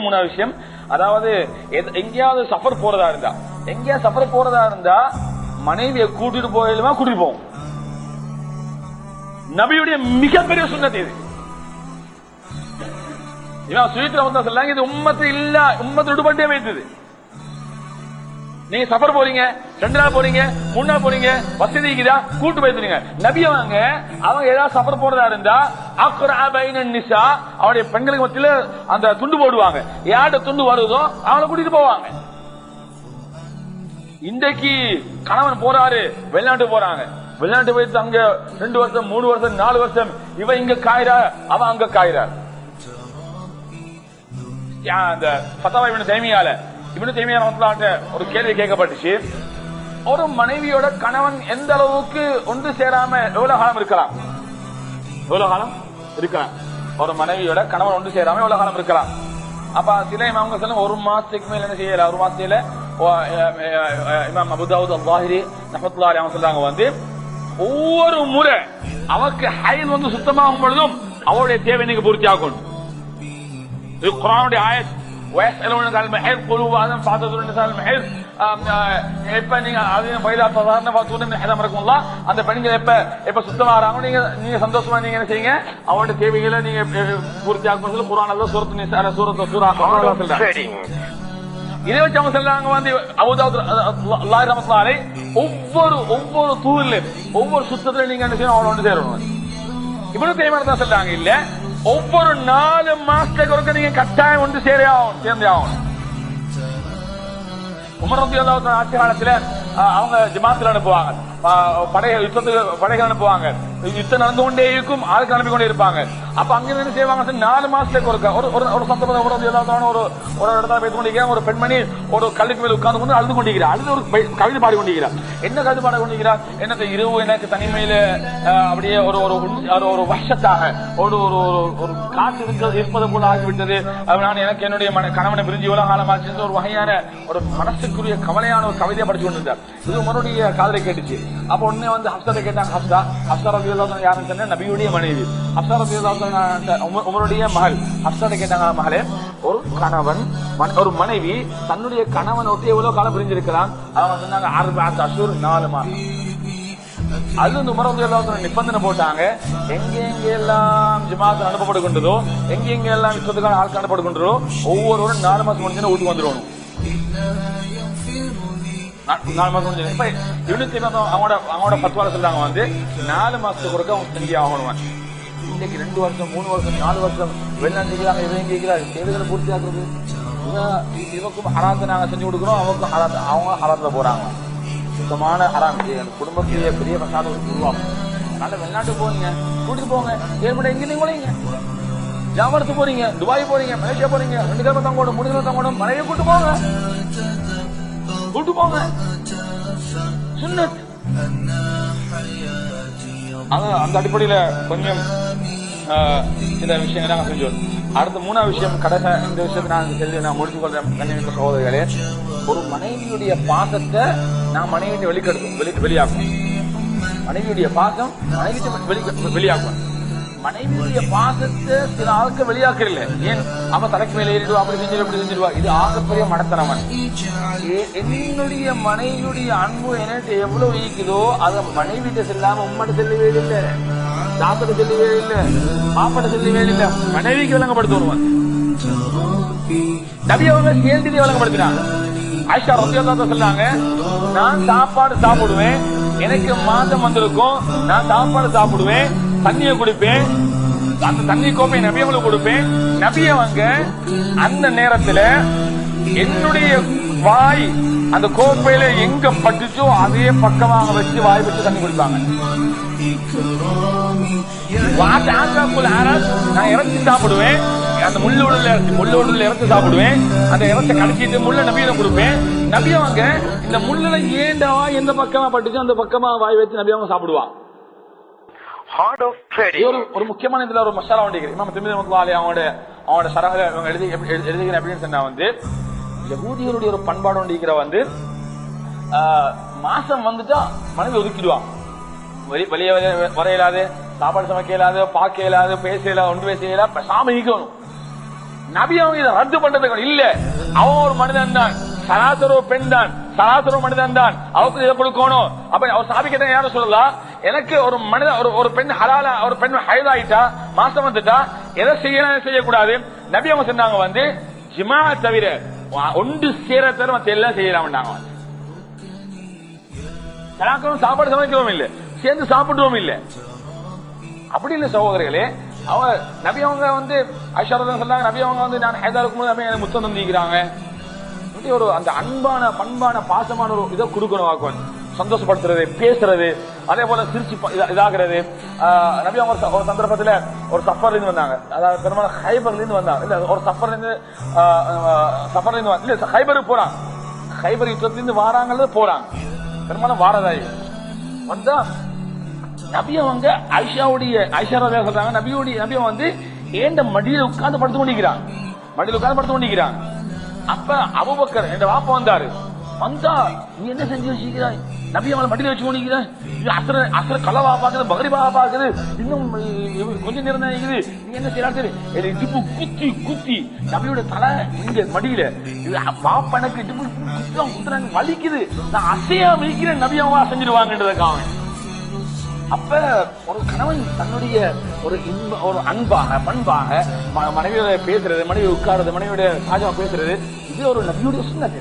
மூணாவது விஷயம். அதாவது எங்கேயாவது சஃபர் போறதா இருந்தா எங்கேயா சஃபர் போறதா இருந்தா மனைவியை கூட்டிட்டு போயிடுமா கூட்டிட்டு போவோம். நபியுடைய மிகப்பெரிய சுண்ணத் இது. இவன் சுயத்துல வந்து சொல்லாங்க இது உம்மத்து இல்ல உம்மத்து விடுபட்டே வைத்தது. நீங்க சஃபர் போறீங்க ரெண்டு நாள் போறீங்க மூணு நாள் போறீங்க வசதி இருக்குதா? கூட்டு போயிருந்தீங்க நபிய வாங்க அவங்க ஏதாவது சஃபர் போறதா இருந்தா அக்ரா நிசா அவருடைய பெண்களுக்கு மத்தியில அந்த துண்டு போடுவாங்க. யார்கிட்ட துண்டு வருதோ அவங்கள கூட்டிட்டு போவாங்க. இன்றைக்கு கணவன் போறாரு வெளிநாட்டு போறாங்க. வெளிநாட்டு போயிட்டு அங்க ரெண்டு வருஷம் மூணு வருஷம் நாலு வருஷம் இவன் இங்க காயிறா அவன் அங்க காயிறார் அந்த பத்தாவா இவனு தைமியால இவனு தைமியா ஒரு கேள்வி கேட்கப்பட்டுச்சு. ஒரு மனைவியோட கணவன் எந்த அளவுக்கு ஒன்று சேராம எவ்வளவு காலம் இருக்கலாம்? எவ்வளவு காலம்? இருக்கலாம். ஒரு மனைவியோட கணவன் ஒன்று சேராம எவ்வளவு காலம் இருக்கலாம்? அப்ப சில இமாம்கள் சொல்ல ஒரு மாசத்துக்கு மேல என்ன செய்யல? ஒரு மாசத்துல இமாம் அபுதாவுத் அல்லாஹிரி நஹத்துல்லா அவங்க சொல்றாங்க வந்து ஒவ்வொரு முறை அவருக்கு ஹயல் வந்து சுத்தமாகும் பொழுதும் அவருடைய தேவை நீங்க பூர்த்தி ஆகும். குரானுடைய ஆயத். வயசு காலம் பார்த்ததுடன் காலம் எப்ப நீங்க அதையும் பயிலா பார்த்து ஹிதம் இருக்கும்ல அந்த பெண்கள் எப்ப எப்ப சுத்தமா வராங்க நீங்க நீங்க சந்தோஷமா நீங்க என்ன செய்யுங்க? அவனுடைய தேவைகளை நீங்க பூர்த்தி ஆகும் சொல்லி குரான சூரத்து சூரத்தை சூரா இதை வச்சு அவங்க சொல்றாங்க வந்து அபுதாவுத் ரமஸ்லாலை ஒவ்வொரு ஒவ்வொரு தூரிலும் ஒவ்வொரு சுத்தத்துல நீங்க என்ன செய்யணும் அவனை ஒன்று சேரணும். இவ்வளவு தேவையான தான் இல்ல? ஒவ்வொரு நாலு மாசத்துக்கு ஒருக்க நீங்க கட்டாயம் வந்து சேரே ஆகணும் சேர்ந்தே ஆகணும். உமர் ஆட்சி காலத்தில் அவங்க ஜிமாத்தில் அனுப்புவாங்க. படைகள் யுத்தத்துக்கு படைகள் அனுப்புவாங்க. யுத்தம் நடந்து கொண்டே இருக்கும் ஆளுக்கு அனுப்பி கொண்டே இருப்பாங்க. அப்ப அங்க என்ன செய்வாங்க நாலு மாசத்துக்கு ஒருக்க ஒரு ஒரு ஒரு சந்தர்ப்பம் ஒரு ஒரு ஒரு இடத்துல பேசி கொண்டிருக்கிறாங்க ஒரு பெண்மணி ஒரு கல்லுக்கு மேல உட்கார்ந்து கொண்டு அழுது கொண்டிருக்கிறார் அழுது ஒரு கவிதை பாடி கொண்டிருக்கிறார் என்ன கவிதை பாடி கொண்டிருக்கிறார் எனக்கு இரவு எனக்கு தனிமையில அப்படியே ஒரு ஒரு ஒரு- வருஷத்தாக ஒரு ஒரு ஒரு- ஒரு காற்று இருக்க- இருப்பது போல ஆகிவிட்டது. அது நான் எனக்கு என்னுடைய கணவனை பிரிஞ்சு இவ்வளவு காலமாச்சு ஒரு வகையான ஒரு மனசுக்குரிய கவலையான ஒரு கவிதையை படிச்சு கொண்டிருந்தார். உமருடைய காதலை கேட்டுச்சு? அப்ப உடனே வந்து ஹப்சாரை கேட்டாங்க ஹப்சா. ஹப்சா ரபி யாருன்னு சொன்னா நபியுடைய மனைவி. ஹப்சா ரபி உமருடைய மகள். ஹப்சாரை கேட்டாங்க மகளே ஒரு கணவன் ஒரு மனைவி தன்னுடைய கணவன் ஒட்டி எவ்வளவு காலம் பிரிஞ்சிருக்கலாம் அவங்க சொன்னாங்க ஆறு அசூர் நாலு மாதம். அது வந்து உமர் வந்து நிபந்தனை போட்டாங்க எங்க எங்க எல்லாம் ஜமாத்து அனுப்பப்பட்டு எங்க எங்க எல்லாம் யுத்தத்துக்கான ஆட்கள் அனுப்பப்படுகின்றதோ ஒவ்வொருவரும் நாலு மாசம் முடிஞ்சு வீட்டுக்கு வந்துடணும் நாலு மாசம் முடிஞ்சு இப்ப இவனுக்கு என்ன அவங்களோட அவங்களோட பத்துவால சொல்றாங்க வந்து நாலு மாசத்துக்கு ஒருக்க அவங்க செஞ்சு ஆகணும் இன்னைக்கு ரெண்டு வருஷம் மூணு வருஷம் நாலு வருஷம் வெளிநாட்டுக்கு நாங்க இதையும் கேட்கிறாரு தேவைகளை பூர்த்தி ஆக்குறது. இவக்கும் ஹராத்தை நாங்க செஞ்சு கொடுக்குறோம் அவங்களுக்கும் ஹராத் அவங்க ஹராத்துல போறாங்க. சுத்தமான ஹராம். இது பெரிய குடும்பத்திலேயே பெரிய மசாலா உருவாகும் அதனால வெளிநாட்டு போறீங்க கூட்டிட்டு போங்க. ஏற்பட எங்க நீங்க ஜாமரத்து போறீங்க துபாய் போறீங்க மலேசியா போறீங்க ரெண்டு கிழமை தங்கோடும் மூணு கிழமை தங்கோடும் மலையை கூட்டு போங்க. கூட்டு போங்க. அது அந்த அடிப்படையில கொஞ்சம் இந்த விஷயங்கள் நாங்கள் செஞ்சோம் அடுத்த மூணாவது விஷயம் கடைசி இந்த விஷயத்தை நான் சொல்லி நான் முடிச்சு கொள்றேன் கண்ணியமிக்க சகோதரர்களே ஒரு மனைவியுடைய பாசத்தை நான் மனைவியை வெளிக்கெடுக்கும் வெளி வெளியாக்கும். மனைவியுடைய பாசம் மனைவிட்டு வெளி வெளியாக்கும். மனைவியுடைய பாசத்தை சில ஆளுக்கு வெளியாக்கல ஏன்? அவன் தலைக்கு மேல ஏறிடுவா அப்படி செஞ்சிருவா அப்படி செஞ்சிருவா. இது ஆகப்பெரிய மடத்தனவன் என்னுடைய மனைவியுடைய அன்பு என்கிட்ட எவ்வளவு ஈக்குதோ அத மனைவிட்ட செல்லாம உம்மட்ட செல்லவே இல்லை தாத்தட்ட செல்லவே இல்லை மாப்பட்ட செல்லவே இல்லை மனைவிக்கு விளங்கப்படுத்துவான் நபி அவங்க கேள்வி விளங்கப்படுத்தினாங்க ஆயிஷா ரத்தியல்லாத சொன்னாங்க நான் சாப்பாடு சாப்பிடுவேன். எனக்கு மாதம் வந்திருக்கும். நான் சாப்பாடு சாப்பிடுவேன். தண்ணியை குடிப்பேன். அந்த தண்ணி கோப்பை நபி கொடுப்பேன். நபிய வாங்க அந்த நேரத்துல என்னுடைய வாய் அந்த கோப்பையில எங்க பட்டுச்சோ அதே பக்கமாக வச்சு வாய் வச்சு தண்ணி குடிப்பாங்க. நான் இறச்சி சாப்பிடுவேன். அந்த முள்ளு உடல் இறச்சி முள்ளு உடல் இறச்சி சாப்பிடுவேன். அந்த இறச்சை கடைச்சிட்டு முள்ள நபியிடம் கொடுப்பேன். நபியவங்க இந்த முள்ளுல ஏண்டவா எந்த பக்கமா பட்டுச்சு அந்த பக்கமா வாய் வச்சு நபியவங்க சாப்பிடுவான். ஹார்ட் ஆஃப் of ஒரு ஒரு முக்கியமான இதுல ஒரு மசாலா வண்டிகள் இமாம் திருமதி முத்துவாலி அவனோட அவனோட சரகல இவங்க எழுதி எப்படி- எழுதி- எழுதுகிறேன் அப்படின்னு சொன்னா வந்து யகூதிகளுடைய ஒரு பண்பாடு வண்டிக்கிற வந்து ஆஹ், மாசம் வந்துட்டா மனைவி ஒதுக்கிடுவான் வெளி வெளியே வர- இயலாது சாப்பாடு சமைக்க இயலாது பார்க்க இயலாது பேச இயலாது ஒன்று பேச இயலாது பேசாம ஈக்கணும் நபி அவங்க இதை ரத்து பண்றதுக்கு இல்ல. அவன் ஒரு மனிதன் தான். சராசர பெண் தான். சராசர மனிதன் தான். அவருக்கு இதை கொடுக்கணும். அப்ப அவர் சாபி யாரும் சொல்லலாம் எனக்கு ஒரு மனித ஒரு ஒரு பெண் ஹலால ஒரு பெண் ஹயதாயிட்டா மாசம் வந்துட்டா எதை செய்யலாம் செய்யக்கூடாது? நபி அவங்க சொன்னாங்க வந்து ஜிமா தவிர ஒன்று சேர தவிர மத்த எல்லாம் செய்யலாம் சராக்கரும் சாப்பாடு சமைக்கிறோம் இல்ல. சேர்ந்து சாப்பிடுவோம் இல்ல. அப்படி இல்ல சகோதரர்களே அவ நபி அவங்க வந்து ஐஷாரதன் சொன்னாங்க நபி அவங்க வந்து நான் ஹைதா இருக்கும்போது நபி எனக்கு முத்தம் தந்திக்கிறாங்க ஒரு அந்த அன்பான பண்பான பாசமான ஒரு இதை கொடுக்கணும் வாக்குவன் சந்தோஷப்படுத்துறது பேசுறது அதே போல சிரிச்சு இதாகிறது. ஆஹ் நபி அவங்க ஒரு ச- ஒரு ஒரு சஃபர்ல இருந்து வந்தாங்க. அதாவது பெரும்பாலும் ஹைபர்ல இருந்து வந்தாங்க. இல்ல ஒரு சஃபர்ல இருந்து சஃபர்ல இருந்து இல்ல ஹைபருக்கு போறாங்க. ஹைபர் யுத்தத்திலிருந்து வாராங்கிறது போறாங்க. பெரும்பாலும் வாரதாயி. வந்தா நபி அவங்க ஐஷாவுடைய ஐஷா ரலியல்லாஹு சொல்றாங்க நபியுடைய நபி வந்து ஏண்ட மடியில உட்கார்ந்து படுத்து கொண்டிருக்கிறாங்க. மடியில உட்கார்ந்து படுத்து கொண்டிருக்கிறாங்க. அப்ப அபூபக்கர் என் வாப்பா வந்தாரு. வந்தா நீ என்ன செஞ்சு வச்சிருக்கிறாய்? நபி அவளை மடியில வச்சு கொண்டிருக்கிறாய் இது அசர அசர கலவா பாக்குது பகரிபா பாக்குது இன்னும் இ- கொஞ்ச நேரம் தான் இருக்குது. நீ என்ன செய்யலாம் சரி இடுப்பு குத்தி குத்தி நபியோட தலை இங்க மடியில. இது எனக்கு இடுப்பு குத்துறாங்க குத்துறாங்க வலிக்குது. நான் அசையா வைக்கிறேன் நபி அவங்க அசைஞ்சிருவாங்கன்றதுக்காக அப்ப ஒரு கணவன் தன்னுடைய ஒரு இன்ப ஒரு அன்பாக பண்பாக ம- மனைவியோட பேசுறது மனைவி உட்கார்றது மனைவியோட சாஜமா பேசுறது இது ஒரு நபியுடைய சுண்ணத்து.